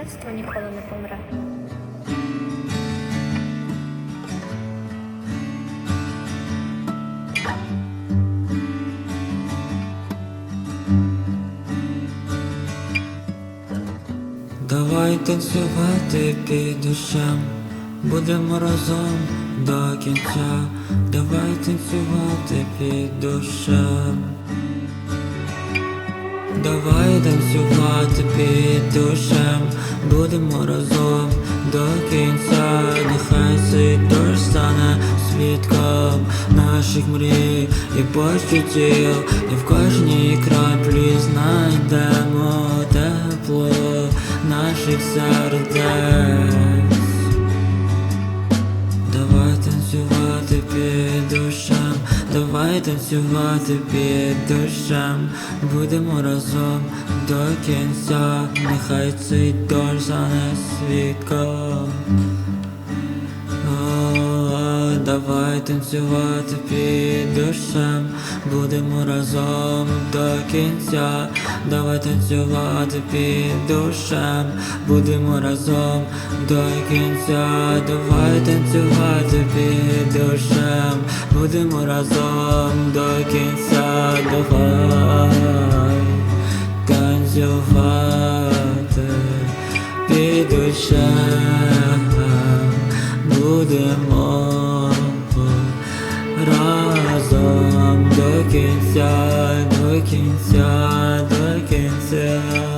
мистецтво ніколи не помре. Давай танцювати під душем, будемо разом до кінця. Давай танцювати під душем. Давай танцювати під душем, будемо разом до кінця. Нехай цей дощ стане свідком наших мрій і почуттів, і в кожній краплі знайдемо тепло наших сердець. Танцювати під душем, будемо разом до кінця, нехай цей дощ стане свідком. Давай танцювати під душем, будемо разом до кінця. Давай танцювати під душем, будемо разом до кінця. Давай танцювати під душем, будемо разом до кінця. Давай танцювати під душем будемо разом до кінця, до кінця, до кінця.